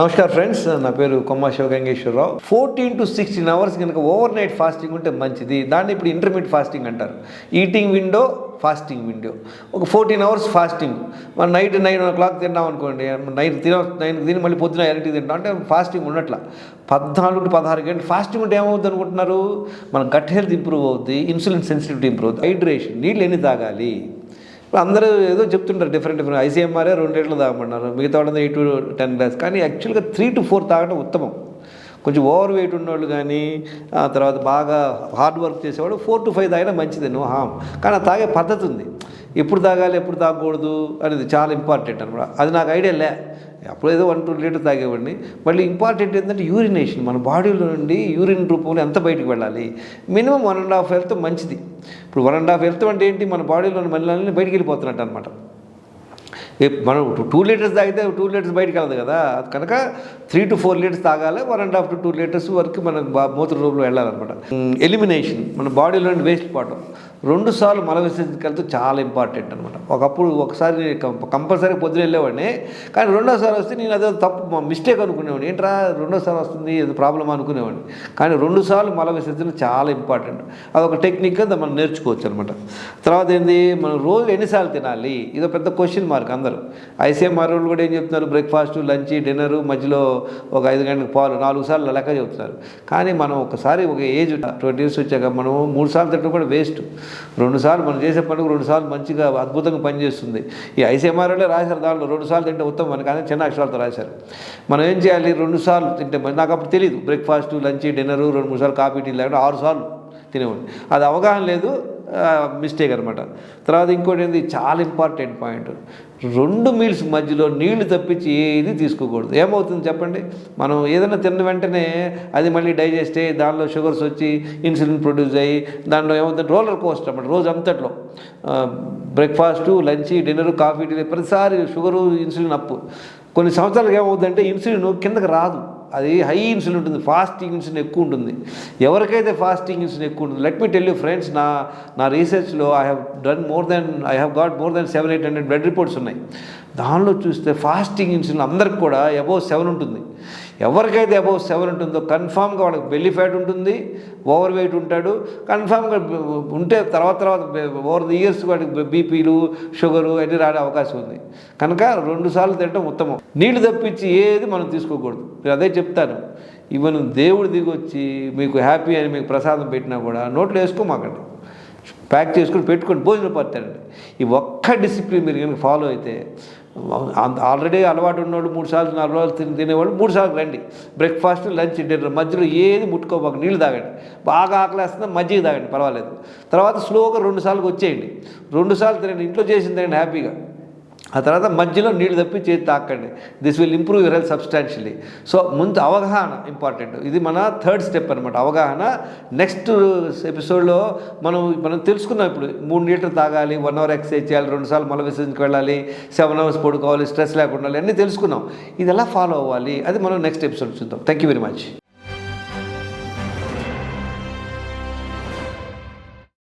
Namaskar friends నా పేరు Komma Sivagangeswararao fourteen to sixteen hours కనుక ఓవర్ నైట్ ఫాస్టింగ్ ఉంటే మంచిది. దాన్ని ఇప్పుడు ఇంటర్మీడియట్ ఫాస్టింగ్ అంటారు. Eating window fasting window. ఒక ఫోర్టీన్ అవర్స్ ఫాస్టింగ్. మన నైట్ నైన్ ఓ క్లాక్ తిన్నాం అనుకోండి నైన్ తిన నైన్ తిని మళ్ళీ పొద్దున ఎన్నింటికి తింటాం. అంటే ఫాస్టింగ్ ఉన్నట్ల పద్నాలుగు టు పదహారు గంటలు ఫాస్టింగ్ ఉంటే ఏమవుద్ది అనుకుంటున్నారు మన గట్ హెల్త్ ఇంప్రూవ్ అవుద్ది ఇన్సులిన్ సెన్సిటివిటీ ఇంప్రూవ్ అవుతుంది హైడ్రేషన్ నీళ్ళు ఎన్ని తాగాలి? అందరూ ఏదో చెప్తుంటారు డిఫరెంట్ డిఫరెంట్ ఐసీఎంఆర్ఏ రెండు లీటర్లు తాగమన్నారు. మిగతా వాళ్ళందరూ ఎయిట్ టు టెన్ గ్లాస్ కానీ యాక్చువల్గా త్రీ టు ఫోర్ తాగడం ఉత్తమం. కొంచెం ఓవర్ వెయిట్ ఉన్నవాళ్ళు కానీ ఆ తర్వాత బాగా హార్డ్ వర్క్ చేసేవాళ్ళు ఫోర్ టు ఫైవ్ తాగినా మంచిది. నో హామ్ కానీ ఆ తాగే పద్ధతి ఉంది. ఎప్పుడు తాగాలి ఎప్పుడు తాగకూడదు అనేది చాలా ఇంపార్టెంట్ అనమాట అది నాకు ఐడియా లే. అప్పుడు ఏదో వన్ టూ లీటర్ తాగేవాడిని. మళ్ళీ ఇంపార్టెంట్ ఏంటంటే యూరినేషన్ మన బాడీలో నుండి యూరిన్ రూపంలో ఎంత బయటికి వెళ్ళాలి? మినిమం వన్ అండ్ హాఫ్ వెళ్తే మంచిది. ఇప్పుడు వన్ అండ్ హాఫ్ వెళ్తాం అంటే ఏంటి? మన బాడీలో మళ్ళీ బయటికి వెళ్ళిపోతున్నట్టు అనమాట మనం టూ లీటర్స్ తాగితే టూ లీటర్స్ బయటకు వెళ్ళదు కదా? అది కనుక త్రీ టు ఫోర్ లీటర్స్ తాగాలి one and half to two litres వరకు మన బా- మూత్ర రూపంలో వెళ్ళాలన్నమాట ఎలిమినేషన్ మన బాడీలో వేస్ట్ పోవటం రెండు సార్లు మల విసర్జనకి వెళ్తే చాలా ఇంపార్టెంట్ అనమాట ఒకప్పుడు ఒకసారి కంపల్సరీ పొద్దున వెళ్ళేవాడిని కానీ రెండోసారి వస్తే నేను అదే తప్పు మిస్టేక్ అనుకునేవాడిని. ఏంట్రా రెండోసారి వస్తుంది ఏదో ప్రాబ్లం అనుకునేవాడిని. కానీ రెండు సార్లు మల విసర్జన చాలా ఇంపార్టెంట్ అదొక టెక్నిక్ మనం నేర్చుకోవచ్చు అనమాట తర్వాత ఏంది మనం రోజు ఎన్నిసార్లు తినాలి? ఇదో పెద్ద క్వశ్చన్ మార్క్ అందరూ. ఐసీఎంఆర్ వాళ్ళు కూడా ఏం చెప్తున్నారు? బ్రేక్ఫాస్ట్ లంచ్ డిన్నర్ మధ్యలో ఒక ఐదు గంటలకు పాలు నాలుగు సార్లు లెక్క చెప్తున్నారు కానీ మనం ఒకసారి ఒక ఏజ్ ట్వంటీ ఇయర్స్ వచ్చాక మనం మూడు సార్లు తినడం కూడా వేస్ట్ రెండు సార్లు మనం చేసే పనులకు రెండు సార్లు మంచిగా అద్భుతంగా పనిచేస్తుంది. ఈ ఐసీఎంఆర్లో రాశారు దాంట్లో రెండు సార్లు తింటే ఉత్తమం అని కానీ చిన్న అక్షరాలతో రాశారు. మనం ఏం చేయాలి? రెండు సార్లు తింటే నాకు అప్పుడు తెలియదు బ్రేక్ఫాస్ట్ లంచ్ డిన్నరు రెండు మూడు సార్లు కాఫీ టీ లేకుండా ఆరు సార్లు తినేవాడిని. అది అవగాహన లేదు. మిస్టేక్ అనమాట తర్వాత ఇంకోటి ఏంది? చాలా ఇంపార్టెంట్ పాయింట్ రెండు మీల్స్ మధ్యలో నీళ్ళు తప్పించి ఏది తీసుకోకూడదు. ఏమవుతుంది చెప్పండి? మనం ఏదైనా తిన్న వెంటనే అది మళ్ళీ డైజెస్ట్ అయ్యి దానిలో షుగర్స్ వచ్చి ఇన్సులిన్ ప్రొడ్యూస్ అయ్యి దానిలో ఏమవుతుంది? రోలర్ కోస్ట్ అన్నమాట రోజు అంతట్లో breakfast lunch dinner coffee tea ప్రతిసారి షుగరు ఇన్సులిన్ అప్పు కొన్ని సంవత్సరాలకు ఏమవుతుందంటే ఇన్సులిన్ కిందకి రాదు. అది హై ఇన్సులిన్ ఉంటుంది ఫాస్టింగ్ ఇన్సులిన్ ఎక్కువ ఉంటుంది. ఎవరికైతే ఫాస్టింగ్ ఇన్సులిన్ ఎక్కువ ఉంటుంది let me tell you friends నా నా రీసెర్చ్లో I have done more than I have got more than seven eight hundred blood reports ఉన్నాయి. దానిలో చూస్తే ఫాస్టింగ్ ఇన్సులిన్ అందరికి కూడా అబోవ్ సెవెన్ ఉంటుంది. ఎవరికైతే అబోవ్ సెవెన్ ఉంటుందో కన్ఫామ్గా వాడికి బెల్లి ఫ్యాట్ ఉంటుంది ఓవర్ వెయిట్ ఉంటాడు. కన్ఫామ్గా ఉంటే తర్వాత తర్వాత ఓవర్ ది ఇయర్స్ వాడికి బీపీలు షుగరు అన్నీ రాడే అవకాశం ఉంది. కనుక రెండు సార్లు తినడం ఉత్తమం. నీళ్ళు తప్పించి ఏది మనం తీసుకోకూడదు. నేను అదే చెప్తాను. ఇవన్న దేవుడు దిగొచ్చి మీకు హ్యాపీ అని మీకు ప్రసాదం పెట్టినా కూడా నోట్లో వేసుకోమాకండి. ప్యాక్ చేసుకుని పెట్టుకొని భోజనం పడతారండి ఈ ఒక్క డిసిప్లిన్ మీరు కనుక ఫాలో అయితే ఆల్రెడీ అలవాటు ఉన్నవాళ్ళు మూడు సార్లు నాలుగు రోజులు తిని తినేవాళ్ళు మూడు సార్లు రండి. బ్రేక్ఫాస్ట్ లంచ్ డిన్నర్ మధ్యలో ఏది ముట్టుకోబాక నీళ్ళు తాగండి. బాగా ఆకలేస్తుందా మజ్జిగ తాగండి పర్వాలేదు. తర్వాత స్లోగా రెండు సార్లు వచ్చేయండి. రెండు సార్లు తినండి ఇంట్లో చేసింది తినండి హ్యాపీగా ఆ తర్వాత మధ్యలో నీళ్ళు తప్పి చేతి తాకండి. This will improve your health substantially so ముందు అవగాహన ఇంపార్టెంట్ ఇది మన థర్డ్ స్టెప్ అనమాట అవగాహన నెక్స్ట్ ఎపిసోడ్లో మనం మనం తెలుసుకున్నాం ఇప్పుడు. మూడు లీటర్ తాగాలి వన్ అవర్ ఎక్సర్సైజ్ చేయాలి రెండు సార్లు మల విసర్జనకు వెళ్ళాలి సెవెన్ అవర్స్ పడుకోవాలి స్ట్రెస్ లేకుండా ఉండాలి అన్నీ తెలుసుకున్నాం. ఇది ఎలా ఫాలో అవ్వాలి? అది మనం నెక్స్ట్ ఎపిసోడ్ చూద్దాం. Thank you very much